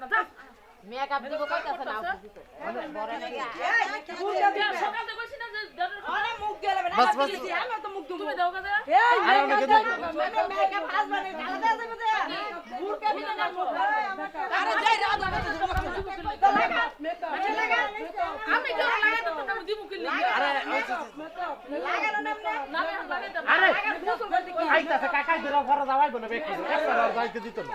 না যা মেকআপ দিব কইতাছে না মানে বড় নাকি? সকাল থেকে কইছি না যে ডরের মুখ দিয়ে লেবে বাস, বাস। আমি তো মুখ তুমি দাও কাজে আরে অনেকে মেকআপ দেখো। মানে মেকআপ হাজবেন্ড ঢালা দেবে দে ভিতরে না আরে যাই রে আদা মত লাগা মেকআপ লাগা আমি কেন লাগাই তো আমি দিমু কি লিখি আরে লাগানো না না লাগাই তো আরে আইতাছে কাকাই দিরা ঘরে যাওয়াই বলে বেক বেকি একটা যাইতে দিত না।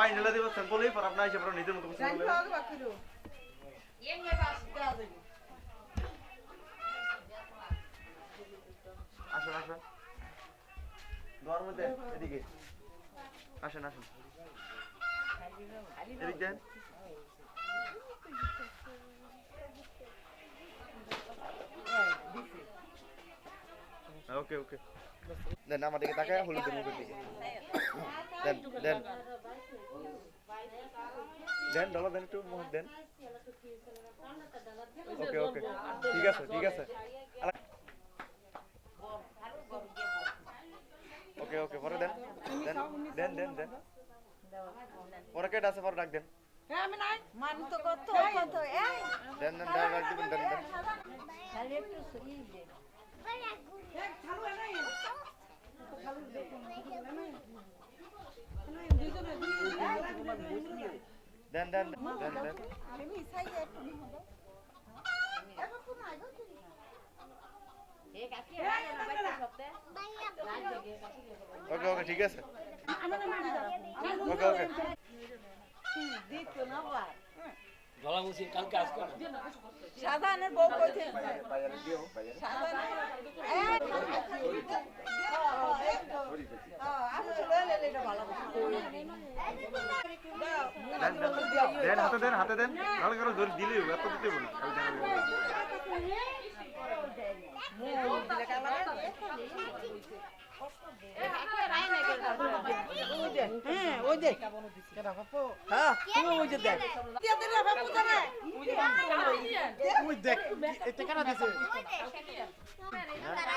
একটু নিলে দিব স্যাম্পলই পর আপনার হিসেবে নিজের মতো কিছু বলে আসুন আসুন। দোয়ার মধ্যে এদিকে। আসেন আসুন। এদিক দেন। ওকে ওকে দেন আমার দিকে তাকায় হলুদের মুখের দিকে দেন দেন দেন ডলা দেন একটু মুখ দেন ওকে ওকে ঠিক আছে ঠিক আছে ওকে ওকে পরে দেন দেন দেন দেন দেন পরে কেটে আছে পরে ডাক দেন আমি নাই মান তো কত কত এই দেন দেন ডাক দিবেন দেন দেন দেন দেন দেন দেন ওকে ওকে ঠিক আছে। ওকে ওকে। সাধারণের বউ কইতে দেন দেন হাতে দেন হাতে দেন ভালো করে ধরে দিলে এত দিতে হ্যাঁ হ্যাঁ যে দেখ দিয়ে দিলে বাপু জানে ওই দেখ এটা কেন দিছে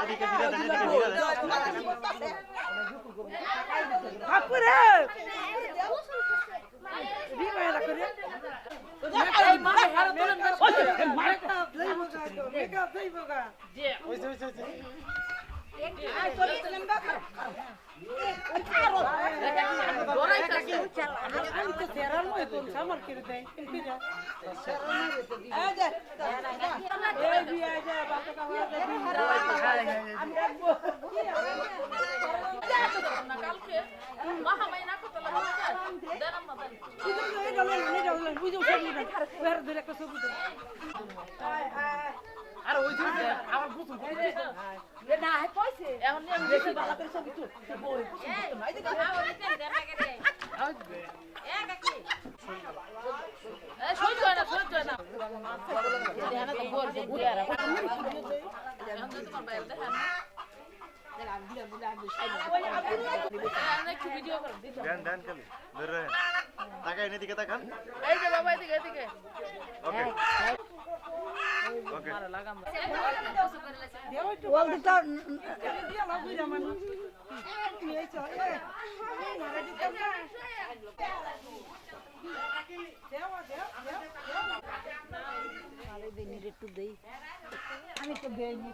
এদিকে ফিরে দেন এদিকে ফিরে দেন বাপু রে বিমায়রা করে এই মানে হারে তোলেন না মেকআপ দেইবো গা মেকআপ দেইবো গা যে ওই যে ওই যে, ওই যে আই চলে গেলেন বা ডরাই কাছে আমি তো সেরার মই কোন সামার করে দেই কিন্তু যা এই যে এই বিয়া যা বাবা কত দেন না দেন কিন্তু এই ডলেন এই ডলেন বুঝো সবই আরে ওই যে ওই যে, আমার গোসল করে এ না হে পয়সা। এখন নিয়ে দেখি করে সব কিছু বই দেখা গেলে এ কাকি। এই সহ্য হয় না সহ্য হয় না দেখানা তো বল যে আর এখন। তো তোমার বাইরে করে দেন দেন এদিকে তাকান। এই বাবা এদিকে এদিকে। ওকে ওকে মারা লাগাম ওয়াল দিতা দিয়া লাগি জামান এই চল এ মারা দিতা দেওয়া দেওয়া আমি তো দেইনি